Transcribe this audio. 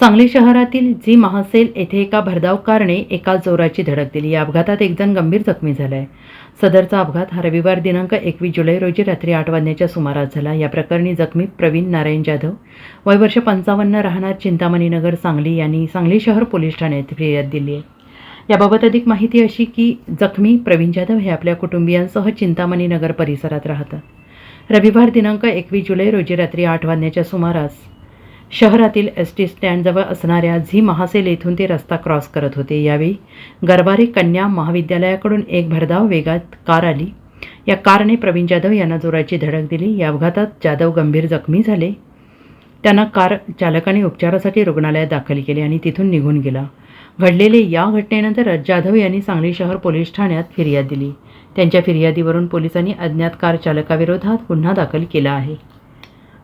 सांगली शहरातील जी महासेल येथे एका भरधाव कारने एका जोराची धडक दिली. या अपघातात एकजण गंभीर जखमी झाला आहे सदरचा अपघात हा रविवार दिनांक एकवीस जुलै रोजी रात्री आठ वाजण्याच्या सुमारास झाला. या प्रकरणी जखमी प्रवीण नारायण जाधव वय वर्ष पंचावन्न राहणार चिंतामणी नगर सांगली यांनी सांगली शहर पोलीस ठाण्यात फिर्याद दिली आहे. याबाबत अधिक माहिती अशी की जखमी प्रवीण जाधव हे आपल्या कुटुंबियांसह चिंतामणी नगर परिसरात राहतात. रविवार दिनांक एकवीस जुलै रोजी रात्री आठ वाजण्याच्या सुमारास शहरातील एस टी स्टँडजवळ असणाऱ्या झी महासेल येथून ते रस्ता क्रॉस करत होते. यावेळी गरबारी कन्या महाविद्यालयाकडून एक भरधाव वेगात कार आली. या कारने प्रवीण जाधव यांना जोराची धडक दिली. या अपघातात जाधव गंभीर जखमी झाले. त्यांना कार चालकाने उपचारासाठी रुग्णालयात दाखल केले आणि तिथून निघून गेला. घडलेले या घटनेनंतर जाधव यांनी सांगली शहर पोलीस ठाण्यात फिर्याद दिली. त्यांच्या फिर्यादीवरून पोलिसांनी अज्ञात कार चालकाविरोधात गुन्हा दाखल केला आहे.